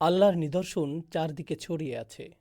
আল্লাহর নিদর্শন চারদিকে ছড়িয়ে আছে।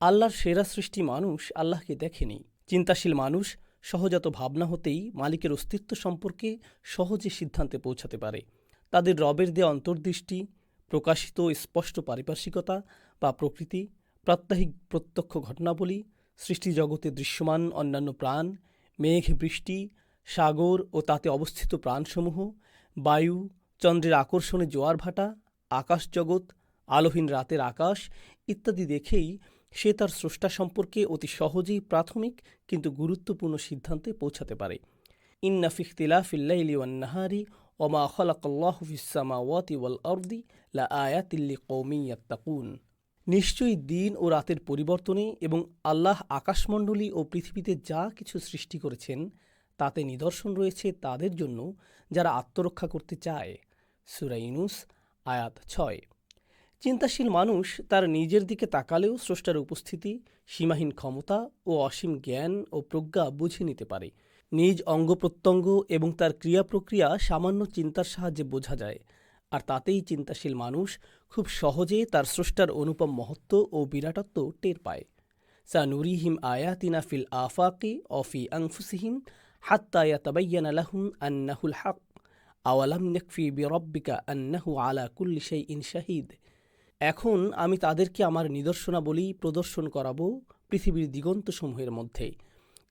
আল্লাহর সেরা সৃষ্টি মানুষ আল্লাহকে দেখেনি। চিন্তাশীল মানুষ সহজাত ভাবনা হতেই মালিকের অস্তিত্ব সম্পর্কে সহজে সিদ্ধান্তে পৌঁছাতে পারে। তাদের রবের দেয়া অন্তর্দৃষ্টি, প্রকাশিত স্পষ্ট পারিপার্শ্বিকতা বা প্রকৃতি, প্রাত্যহিক প্রত্যক্ষ ঘটনাবলী সৃষ্টিজগতে দৃশ্যমান অন্যান্য প্রাণ, মেঘ, বৃষ্টি, সাগর ও তাতে অবস্থিত প্রাণসমূহ, বায়ু, চন্দ্রের আকর্ষণে জোয়ার ভাটা, আকাশ জগৎ আলোহীন রাতের আকাশ ইত্যাদি দেখেই সে তার স্রষ্টা সম্পর্কে অতি সহজেই প্রাথমিক কিন্তু গুরুত্বপূর্ণ সিদ্ধান্তে পৌঁছাতে পারে। ইন্না ফিখতিলা ফিল্লাইলি ওয়ান নাহারি ওমা খলাকাল্লাহু ফিস সামাওয়াতি ওয়াল আরদি লা আয়াতিল লিকৌমিন ইয়াত্তাকুন। নিশ্চয়ই দিন ও রাতের পরিবর্তনে এবং আল্লাহ আকাশমণ্ডলী ও পৃথিবীতে যা কিছু সৃষ্টি করেছেন, তাতে নিদর্শন রয়েছে তাদের জন্য যারা আত্মরক্ষা করতে চায়। সুরাইনুস আয়াত ছয়। চিন্তাশীল মানুষ তার নিজের দিকে তাকালেও স্রষ্টার উপস্থিতি, সীমাহীন ক্ষমতা ও অসীম জ্ঞান ও প্রজ্ঞা বুঝে নিতে পারে। নিজ অঙ্গ প্রত্যঙ্গ এবং তার ক্রিয়া প্রক্রিয়া সামান্য চিন্তার সাহায্যে বোঝা যায়। আর তাতেই চিন্তাশীল মানুষ খুব সহজে তার স্রষ্টার অনুপম মহত্ব ও বিরাটত্ব টের পায়। সা নুরিহিম আয়াতিনা ফিল আফাকি অফি আংফুসিহিম হাত্তা ইয়াতাবাইয়ানা লাহুম আন্নাহুল হক। আওয়ালাম ইয়াকফি বিরব্বিকা আন্নাহু আলা কুল্লি শাইইন শাহিদ। এখন আমি তাদেরকে আমার নিদর্শনাবলী প্রদর্শন করাবো পৃথিবীর দিগন্তসমূহের মধ্যে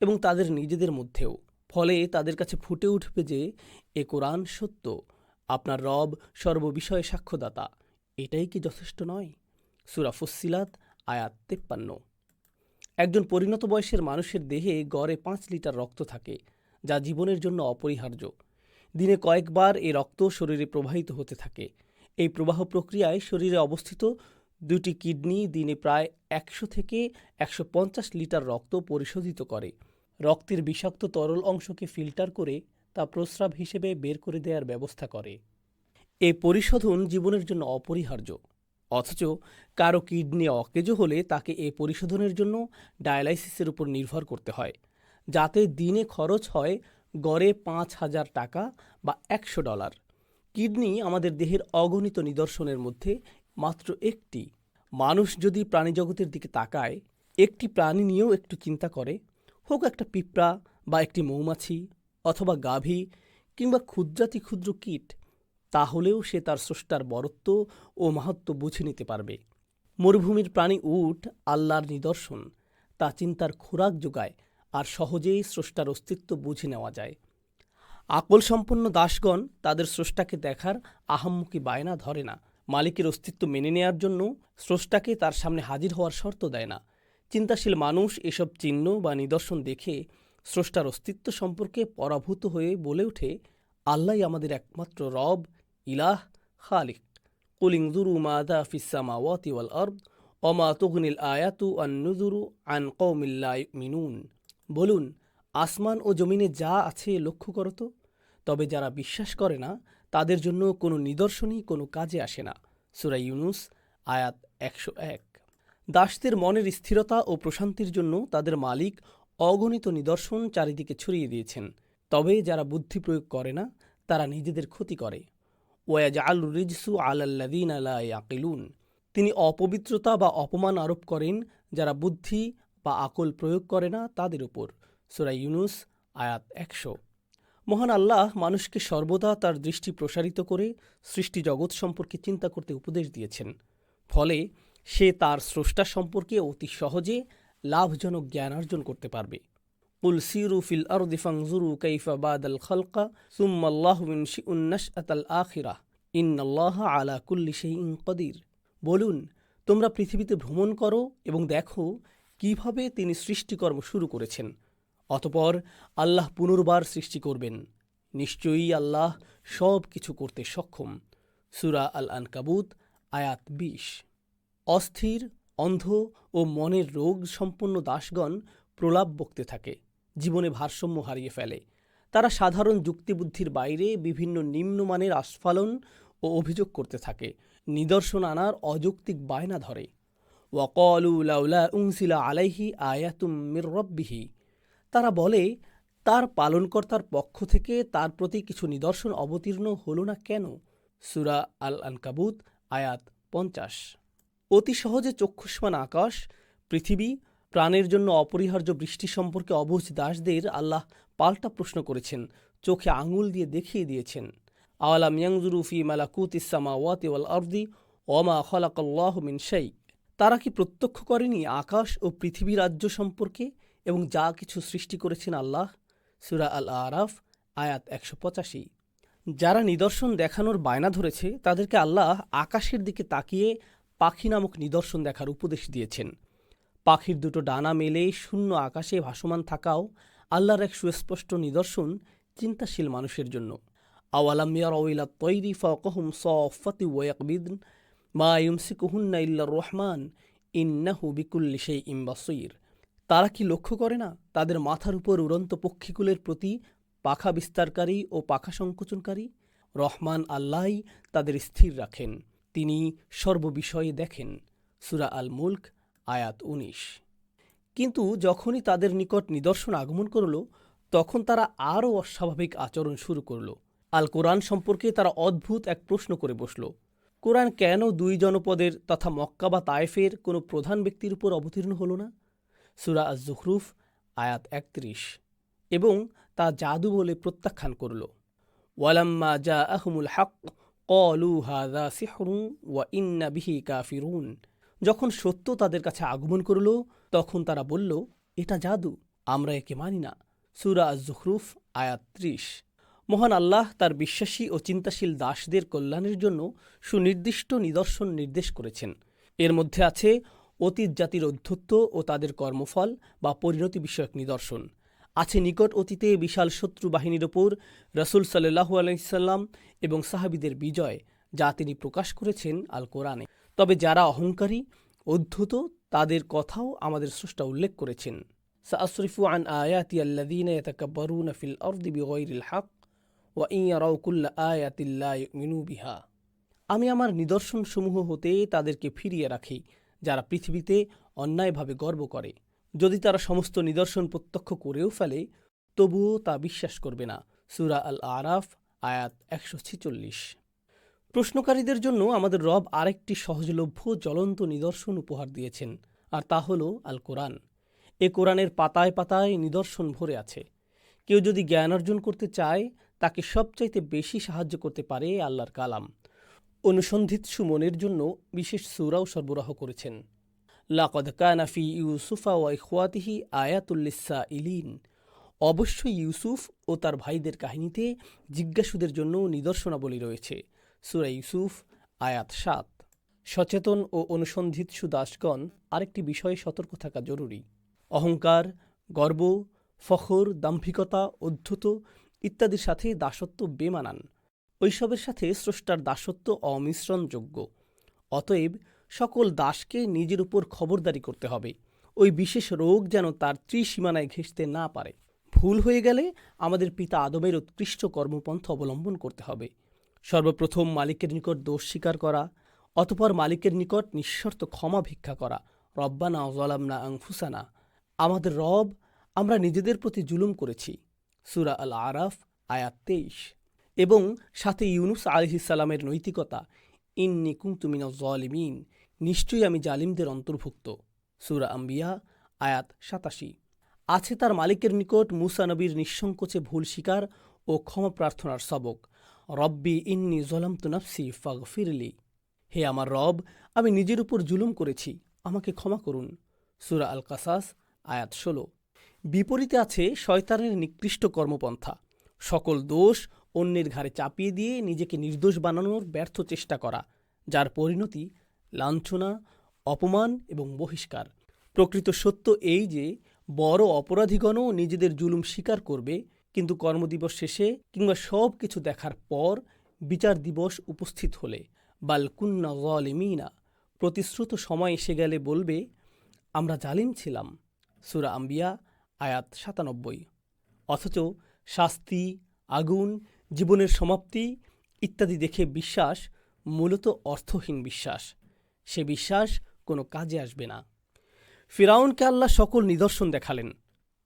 এবং তাদের নিজেদের মধ্যেও। ফলে তাদের কাছে ফুটে উঠবে যে এ কোরআন সত্য, আপনার রব সর্ববিষয়ে সাক্ষ্যদাতা, এটাই কি যথেষ্ট নয়? সুরা ফুসিলাত আয়াত তেপ্পান্ন। একজন পরিণত বয়সের মানুষের দেহে গড়ে পাঁচ লিটার রক্ত থাকে, যা জীবনের জন্য অপরিহার্য। দিনে কয়েকবার এ রক্ত শরীরে প্রবাহিত হতে থাকে। এই প্রবাহ প্রক্রিয়ায় শরীরে অবস্থিত দুটি কিডনি দিনে প্রায় একশো থেকে একশো পঞ্চাশ লিটার রক্ত পরিশোধিত করে। রক্তের বিষাক্ত তরল অংশকে ফিল্টার করে তা প্রস্রাব হিসেবে বের করে দেওয়ার ব্যবস্থা করে। এ পরিশোধন জীবনের জন্য অপরিহার্য। অথচ কারও কিডনি অকেজো হলে তাকে এ পরিশোধনের জন্য ডায়ালাইসিসের উপর নির্ভর করতে হয়, যাতে দিনে খরচ হয় গড়ে পাঁচ হাজার টাকা বা একশো ডলার। কিডনি আমাদের দেহের অগণিত নিদর্শনের মধ্যে মাত্র একটি। মানুষ যদি প্রাণীজগতের দিকে তাকায়, একটি প্রাণী নিয়েও একটু চিন্তা করে, হোক একটা পিঁপড়া বা একটি মৌমাছি অথবা গাভী কিংবা ক্ষুদ্রাতি ক্ষুদ্র কীট, তাহলেও সে তার স্রষ্টার বরত্ব ও মাহাত্ম বুঝে নিতে পারবে। মরুভূমির প্রাণী উট আল্লাহর নিদর্শন, তা চিন্তার খোরাক যোগায় আর সহজেই স্রষ্টার অস্তিত্ব বুঝে নেওয়া যায়। আকল সম্পন্ন দাসগণ তাদের স্রষ্টাকে দেখার আহাম্মুকি বায়না ধরে না। মালিকের অস্তিত্ব মেনে নেয়ার জন্য স্রষ্টাকে তার সামনে হাজির হওয়ার শর্ত দেয় না। চিন্তাশীল মানুষ এসব চিহ্ন বা নিদর্শন দেখে স্রষ্টার অস্তিত্ব সম্পর্কে পরাভূত হয়ে বলে ওঠে আল্লাহ আমাদের একমাত্র রব, ইলাহ, খালিক। কুলিং দুরু মাদা ফিসামা ওয়াতি ওয়াল আর্দ অমা তুগনিল আয়াতু আন নুজুরু আন কৌমিল্লা মিনুন বলুন আসমান ও জমিনে যা আছে লক্ষ্য করো তো। তবে যারা বিশ্বাস করে না, তাদের জন্য কোনো নিদর্শনই কোনো কাজে আসে না। সুরা ইউনুস, আয়াত একশো এক। দাসদের মনের স্থিরতা ও প্রশান্তির জন্য তাদের মালিক অগণিত নিদর্শন চারিদিকে ছড়িয়ে দিয়েছেন। তবে যারা বুদ্ধি প্রয়োগ করে না, তারা নিজেদের ক্ষতি করে। ওয়াজ আল রিজসু আলাল্লাদিন আলা ইয়াকিলুন। তিনি অপবিত্রতা বা অপমান আরোপ করেন, যারা বুদ্ধি বা আকল প্রয়োগ করে না, তাদের উপর। সুরা ইউনুস আয়াত একশো মহান আল্লাহ মানুষকে সর্বদা তার দৃষ্টি প্রসারিত করে সৃষ্টি জগৎ সম্পর্কে চিন্তা করতে উপদেশ দিয়েছেন ফলে সে তার স্রষ্টা সম্পর্কে অতি সহজে লাভজনক জ্ঞান অর্জন করতে পারবে قل سيروا في الأرض فانظروا كيف بعد الخلق ثم الله ينشئ النشأة الآخرة إن الله على كل شيء قدير বলুন তোমরা পৃথিবীতে ভ্রমণ করো এবং দেখো কিভাবে তিনি সৃষ্টিকর্ম শুরু করেছেন অতপর আল্লাহ পুনর্বার সৃষ্টি করবেন। নিশ্চয়ই আল্লাহ সব কিছু করতে সক্ষম। সুরা আল আনকাবুত আয়াত বিশ। অস্থির, অন্ধ ও মনের রোগ সম্পন্ন দাসগণ প্রলাপ বকতে থাকে, জীবনে ভারসাম্য হারিয়ে ফেলে। তারা সাধারণ যুক্তিবুদ্ধির বাইরে বিভিন্ন নিম্নমানের আস্ফালন ও অভিযোগ করতে থাকে, নিদর্শন আনার অযৌক্তিক বায়না ধরে। ওয়াকলু লাউলা উংসিলা আলাইহি আয়াতুম মির রব্বিহি। তারা বলে, তার পালনকর্তার পক্ষ থেকে তার প্রতি কিছু নিদর্শন অবতীর্ণ হল না কেন? সুরা আল আনকাবুত আয়াত পঞ্চাশ। অতি সহজে চক্ষুষ্মান আকাশ, পৃথিবী, প্রাণের জন্য অপরিহার্য বৃষ্টি সম্পর্কে অবুঝ দাসদের আল্লাহ পাল্টা প্রশ্ন করেছেন, চোখে আঙুল দিয়ে দেখিয়ে দিয়েছেন। আওয়ালাম ইয়াংজুরু ফি মালাকুত ইসামা ওয়াতি ওয়াল আরদি ওমা খলাকাল্লাহ মিন শাই। তারা কি প্রত্যক্ষ করেনি আকাশ ও পৃথিবী রাজ্য সম্পর্কে? এবং যা কিছু সৃষ্টি করেছেন আল্লাহ, সুরা আল আরাফ আয়াত একশো পঁচাশি। যারা নিদর্শন দেখানোর বায়না ধরেছে, তাদেরকে আল্লাহ আকাশের দিকে তাকিয়ে পাখি নামক নিদর্শন দেখার উপদেশ দিয়েছেন। পাখির দুটো ডানা মেলে শূন্য আকাশে ভাসমান থাকাও আল্লাহর এক সুস্পষ্ট নিদর্শন চিন্তাশীল মানুষের জন্য। আওয়ালাম ইয়ারাউইলা তৈরি ফাকহুম ইল্লা রহমান, ইন্নাহু বিকুল্লি সেই ইম্বাসির তারা কি লক্ষ্য করে না তাদের মাথার উপর উড়ন্ত পক্ষীকুলের প্রতি পাখা বিস্তারকারী ও পাখা সংকোচনকারী? রহমান আল্লাহই তাদের স্থির রাখেন, তিনি সর্ববিষয়ে দেখেন। সুরা আল মুল্ক আয়াত উনিশ। কিন্তু যখনই তাদের নিকট নিদর্শন আগমন করল, তখন তারা আরও অস্বাভাবিক আচরণ শুরু করল। আল কোরআন সম্পর্কে তারা অদ্ভুত এক প্রশ্ন করে বসল। কোরআন কেন দুই জনপদের তথা মক্কা বা তায়েফের কোনো প্রধান ব্যক্তির উপর অবতীর্ণ হল না? সুরা জুখরুফ আয়াত একত্রিশ, এবং তা জাদু বলে প্রত্যাখ্যান করল। ওয়ালাম্মা জা আহমুল হক কলু হাদা সিহরু ওয়া ইন্না বিহি কাফিরুন। যখন সত্য তাদের কাছে আগমন করল, তখন তারা বলল, এটা জাদু, আমরা একে মানি না। সুরা জুখরুফ আয়াত ত্রিশ। মহান আল্লাহ তার বিশ্বাসী ও চিন্তাশীল দাসদের কল্যাণের জন্য সুনির্দিষ্ট নিদর্শন নির্দেশ করেছেন। এর মধ্যে আছে অতীত জাতির অধ্যত্ব ও তাদের কর্মফল বা পরিণতি বিষয়ক নিদর্শন। আছে নিকট অতীতে বিশাল শত্রু বাহিনীর ওপর রসুল সাল্লাহু আলাইসাল্লাম এবং সাহাবিদের বিজয়, যা তিনি প্রকাশ করেছেন আল কোরআনে তবে যারা অহংকারী, অধ্যুত, তাদের কথাও আমাদের স্রষ্টা উল্লেখ করেছেন। সাসরিফু আন আয়াতি আল্লাদিন ইয়াতাকাব্বারুন ফিল আরদি বিগাইরিল হক, ওয়া ইয়ারাউ কুল্লা আয়াতিন লা ইউমিনু বিহা। আমি আমার নিদর্শনসমূহ হতে তাদেরকে ফিরিয়ে রাখি যারা পৃথিবীতে অন্যায়ভাবে গর্ব করে। যদি তারা সমস্ত নিদর্শন প্রত্যক্ষ করেও ফেলে, তবুও তা বিশ্বাস করবে না। সুরা আল আরাফ আয়াত একশো ছিচল্লিশ। প্রশ্নকারীদের জন্য আমাদের রব আরেকটি সহজলভ্য, জ্বলন্ত নিদর্শন উপহার দিয়েছেন, আর তা হল আল কোরআন এ কোরআনের পাতায় পাতায় নিদর্শন ভরে আছে। কেউ যদি জ্ঞান অর্জন করতে চায়, তাকে সবচাইতে বেশি সাহায্য করতে পারে আল্লাহর কালাম। অনুসন্ধিৎসু মনের জন্য বিশেষ সুরাও সরবরাহ করেছেন। লাকদ কানাফি ইউসুফা ওয়া ইখওয়াতিহি আয়াতুল্লিসা ইলিন অবশ্যই ইউসুফ ও তার ভাইদের কাহিনীতে জিজ্ঞাসুদের জন্য নিদর্শনাবলী রয়েছে। সুরা ইউসুফ, আয়াত সাত। সচেতন ও অনুসন্ধিৎসু দাসগণ আরেকটি বিষয়ে সতর্ক থাকা জরুরি। অহংকার, গর্ব, ফখর, দাম্ভিকতা অধ্যুত ইত্যাদির সাথে দাসত্ব বেমানান। ঐসবের সাথে স্রষ্টার দাসত্ব অমিশ্রণযোগ্য। অতএব সকল দাসকে নিজের উপর খবরদারি করতে হবে। ওই বিশেষ রোগ যেন তার ত্রিসীমানায় ঘেঁষতে না পারে। ভুল হয়ে গেলে আমাদের পিতা আদমের উৎকৃষ্ট কর্মপন্থ অবলম্বন করতে হবে। সর্বপ্রথম মালিকের নিকট দোষ স্বীকার করা, অতপর মালিকের নিকট নিঃশর্ত ক্ষমা ভিক্ষা করা। রব্বানা জলামনা আংফুসানা আমাদের রব, আমরা নিজেদের প্রতি জুলুম করেছি। সুরা আল আরাফ আয়াত তেইশ। এবং সাথে ইউনুস আলহিসাল্লামের নৈতিকতা ইন ইন্নি কুমতুমিন জলিমিন নিশ্চয়ই আমি জালিমদের অন্তর্ভুক্ত। সুরা আম্বিয়া, আয়াত সাতাশি। আছে তার মালিকের নিকট মুসা নবীর নিঃসংকোচে ভুল স্বীকার ও ক্ষমা প্রার্থনার সবক। রব্বি ইন্নি জলাম তুনাফসি ফাগফিরলি হে আমার রব, আমি নিজের উপর জুলুম করেছি, আমাকে ক্ষমা করুন সুরা আল কাসাস আয়াত ষোলো। বিপরীতে আছে শয়তানের নিকৃষ্ট কর্মপন্থা। সকল দোষ অন্যের ঘাড়ে চাপিয়ে দিয়ে নিজেকে নির্দোষ বানানোর ব্যর্থ চেষ্টা করা, যার পরিণতি লাঞ্ছনা, অপমান এবং বহিষ্কার। প্রকৃত সত্য এই যে, বড় অপরাধীগণও নিজেদের জুলুম স্বীকার করবে, কিন্তু কর্মদিবস শেষে কিংবা সব কিছু দেখার পর বিচার দিবস উপস্থিত হলে। বালকুন্না গলিমিনা প্রতিশ্রুত সময় এসে গেলে বলবে, আমরা জালিম ছিলাম। সুরা আম্বিয়া, আয়াত সাতানব্বই। অথচ শাস্তি, আগুন জীবনের সমাপ্তি ইত্যাদি দেখে বিশ্বাস মূলত অর্থহীন বিশ্বাস। সে বিশ্বাস কোনো কাজে আসবে না। ফিরাউনকে আল্লাহ সকল নিদর্শন দেখালেন।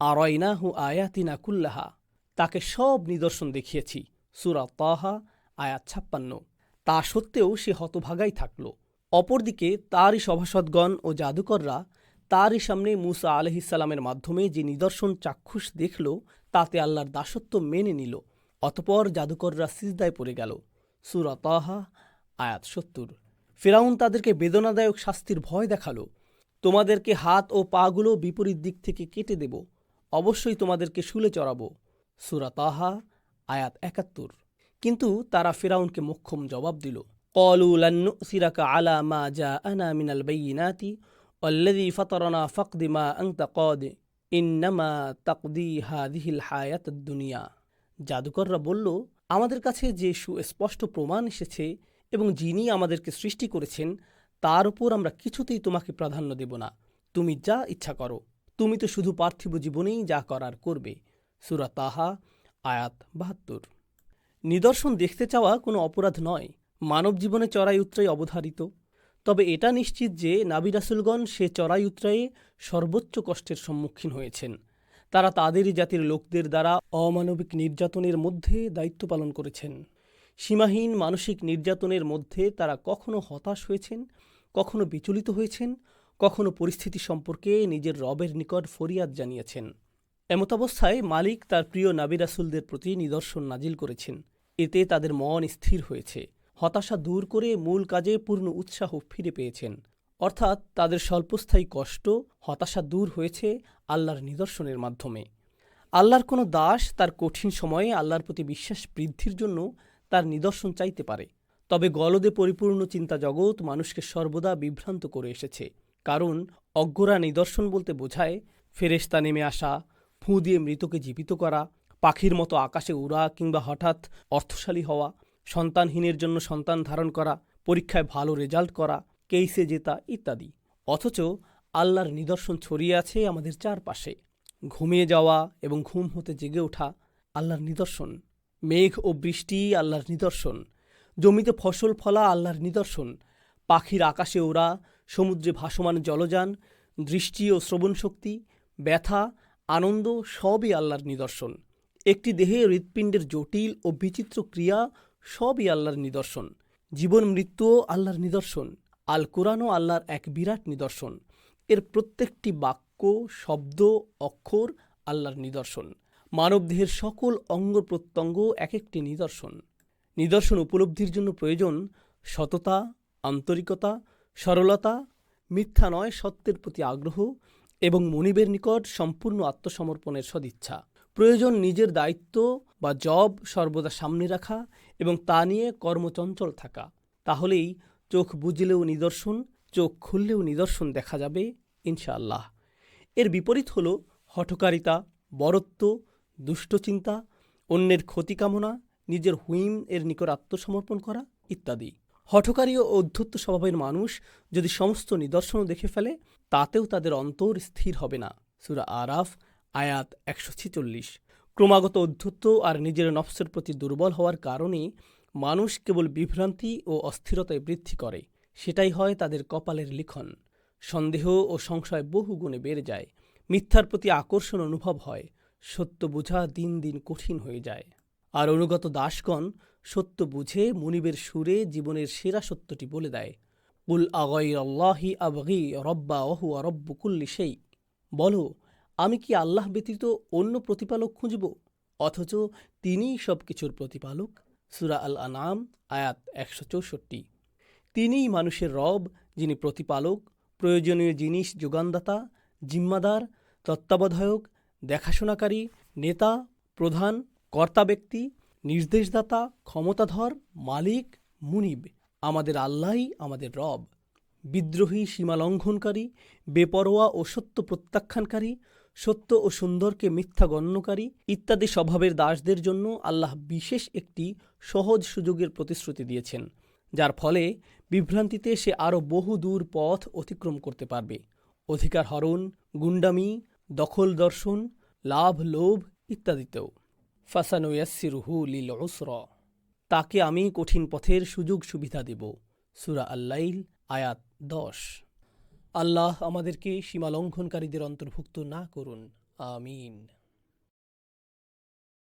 আরয়না হু আয়াতিনা কুল্লাহা। তাকে সব নিদর্শন দেখিয়েছি। সুরা তাহা, আয়াত ছাপ্পান্ন। তা সত্ত্বেও সে হতভাগাই থাকল। অপরদিকে তারই সভাসদগণ ও জাদুকররা তারই সামনে মুসা আলহিসাল্লামের মাধ্যমে যে নিদর্শন চাক্ষুষ দেখল, তাতে আল্লাহর দাসত্ব মেনে নিল। অতপর জাদুকররা সিজদায় পড়ে গেল। সুরতহা আয়াত সত্তর। ফেরাউন তাদেরকে বেদনাদায়ক শাস্তির ভয় দেখাল। তোমাদেরকে হাত ও পাগুলো বিপরীত দিক থেকে কেটে দেব। অবশ্যই তোমাদেরকে শুলে চড়াব। সুরাতাহা আয়াত একাত্তর। কিন্তু তারা ফেরাউনকে মোক্ষম জবাব দিল। সিরাকা আলা মা জা আনা মিনাল ফতরনা ফকদিমা আংতা কদ। ইন্নামা তাকদি হায়াত দুনিয়া। জাদুকররা বলল, আমাদের কাছে যে সুস্পষ্ট প্রমাণ এসেছে এবং যিনি আমাদেরকে সৃষ্টি করেছেন, তার উপর আমরা কিছুতেই তোমাকে প্রাধান্য দেব না। তুমি যা ইচ্ছা করো। তুমি তো শুধু পার্থিব জীবনেই যা করার করবে। সুরা তাহা, আয়াত বাহাত্তর। নিদর্শন দেখতে চাওয়া কোনো অপরাধ নয়। মানব জীবনে চড়াই উত্তরাই অবধারিত। তবে এটা নিশ্চিত যে নাবি রাসুলগণ সে চড়াই উত্তরায়ে সর্বোচ্চ কষ্টের সম্মুখীন হয়েছেন। তারা তাদেরই জাতির লোকদের দ্বারা অমানবিক নির্যাতনের মধ্যে দায়িত্ব পালন করেছেন। সীমাহীন মানসিক নির্যাতনের মধ্যে তারা কখনো হতাশ হয়েছেন, কখনো বিচলিত হয়েছেন, কখনো পরিস্থিতি সম্পর্কে নিজের রবের নিকট ফরিয়াদ জানিয়েছেন। এমতাবস্থায় মালিক তার প্রিয় নাবি রাসুলদের প্রতি নিদর্শন নাজিল করেছেন। এতে তাদের মন স্থির হয়েছে। হতাশা দূর করে মূল কাজে পূর্ণ উৎসাহ ফিরে পেয়েছেন। অর্থাৎ তাদের স্বল্পস্থায়ী কষ্ট, হতাশা দূর হয়েছে আল্লাহর নিদর্শনের মাধ্যমে। আল্লাহর কোনো দাস তার কঠিন সময়ে আল্লাহর প্রতি বিশ্বাস বৃদ্ধির জন্য তার নিদর্শন চাইতে পারে। তবে গলদে পরিপূর্ণ চিন্তা জগৎ মানুষকে সর্বদা বিভ্রান্ত করে এসেছে। কারণ অজ্ঞরা নিদর্শন বলতে বোঝায় ফেরেস্তা নেমে আসা, ফুঁ দিয়ে মৃতকে জীবিত করা, পাখির মতো আকাশে উড়া কিংবা হঠাৎ অর্থশালী হওয়া, সন্তানহীনের জন্য সন্তান ধারণ করা, পরীক্ষায় ভালো রেজাল্ট করা, কেইসে জেতা ইত্যাদি। অথচ আল্লাহর নিদর্শন ছড়িয়ে আছে আমাদের চারপাশে। ঘুমিয়ে যাওয়া এবং ঘুম হতে জেগে ওঠা আল্লাহর নিদর্শন। মেঘ ও বৃষ্টি আল্লাহর নিদর্শন। জমিতে ফসল ফলা আল্লাহর নিদর্শন। পাখির আকাশে ওড়া সমুদ্রে ভাসমান জলযান, দৃষ্টি ও শ্রবণ শক্তি, ব্যথা, আনন্দ সবই আল্লাহর নিদর্শন। একটি দেহে হৃৎপিণ্ডের জটিল ও বিচিত্র ক্রিয়া সবই আল্লাহর নিদর্শন। জীবন মৃত্যুও আল্লাহর নিদর্শন। আল কোরআনও আল্লাহর এক বিরাট নিদর্শন। এর প্রত্যেকটি বাক্য, শব্দ, অক্ষর আল্লাহর নিদর্শন। মানবদেহের সকল অঙ্গ প্রত্যঙ্গ এক একটি নিদর্শন। নিদর্শন উপলব্ধির জন্য প্রয়োজন সততা, আন্তরিকতা, সরলতা, মিথ্যা নয়, সত্যের প্রতি আগ্রহ এবং মনিবের নিকট সম্পূর্ণ আত্মসমর্পণের সদিচ্ছা। প্রয়োজন নিজের দায়িত্ব বা জব সর্বদা সামনে রাখা এবং তা নিয়ে কর্মচঞ্চল থাকা। তাহলেই চোখ বুঝলেও নিদর্শন চোখ খুললেও নিদর্শন দেখা যাবে, ইনশাআল্লাহ। এর বিপরীত হল হঠকারিতা, বরত্ব, দুষ্টচিন্তা, অন্যের ক্ষতি কামনা নিজের হুইম, এর নিকট আত্মসমর্পণ করা ইত্যাদি। হঠকারী ও অধ্যত্ত স্বভাবের মানুষ যদি সমস্ত নিদর্শনও দেখে ফেলে, তাতেও তাদের অন্তর স্থির হবে না। সুরা আরাফ, আয়াত একশো ছিচল্লিশ। ক্রমাগত অধ্যত্ত আর নিজের নফসের প্রতি দুর্বল হওয়ার কারণে মানুষ কেবল বিভ্রান্তি ও অস্থিরতায় বৃদ্ধি করে। সেটাই হয় তাদের কপালের লিখন। সন্দেহ ও সংশয় বহু গুণে বেড়ে যায়। মিথ্যার প্রতি আকর্ষণ অনুভব হয়। সত্য বোঝা দিন দিন কঠিন হয়ে যায়। আর অনুগত দাসগণ সত্য বুঝে মনিবের সুরে জীবনের সেরা সত্যটি বলে দেয়। কুল আগৈ আল্লাহি আবগি রব্বা ওহু রব্বু কুল্লি সেই। বলো, আমি কি আল্লাহ ব্যতীত অন্য প্রতিপালক খুঁজব? অথচ তিনিই সব কিছুর প্রতিপালক। সুরা আল আনাম আয়াত একশো চৌষট্টি। তিনিই মানুষের রব, যিনি প্রতিপালক, প্রয়োজনীয় জিনিস যোগানদাতা, জিম্মাদার, তত্ত্বাবধায়ক, দেখাশোনাকারী, নেতা, প্রধান, কর্তা ব্যক্তি, নির্দেশদাতা, ক্ষমতাধর, মালিক, মুনিব। আমাদের আল্লাহই আমাদের রব। বিদ্রোহী, সীমালঙ্ঘনকারী, বেপরোয়া ও সত্য প্রত্যাখ্যানকারী, সত্য ও সুন্দরকে মিথ্যা গণ্যকারী ইত্যাদি স্বভাবের দাসদের জন্য আল্লাহ বিশেষ একটি সহজ সুযোগের প্রতিশ্রুতি দিয়েছেন, যার ফলে বিভ্রান্তিতে সে আরও বহু দূর পথ অতিক্রম করতে পারবে। অধিকার হরণ, গুন্ডামি, দখল দর্শন, লাভ, লোভ ইত্যাদিতেও। ফাসানুয়াসিরুহু লিল উসর। তাকে আমি কঠিন পথের সুযোগ সুবিধা দেব। সুরা আল্লাইল, আয়াত দশ। আল্লাহ আমাদেরকে সীমালঙ্ঘনকারীদের অন্তর্ভুক্ত না করুন। আমিন।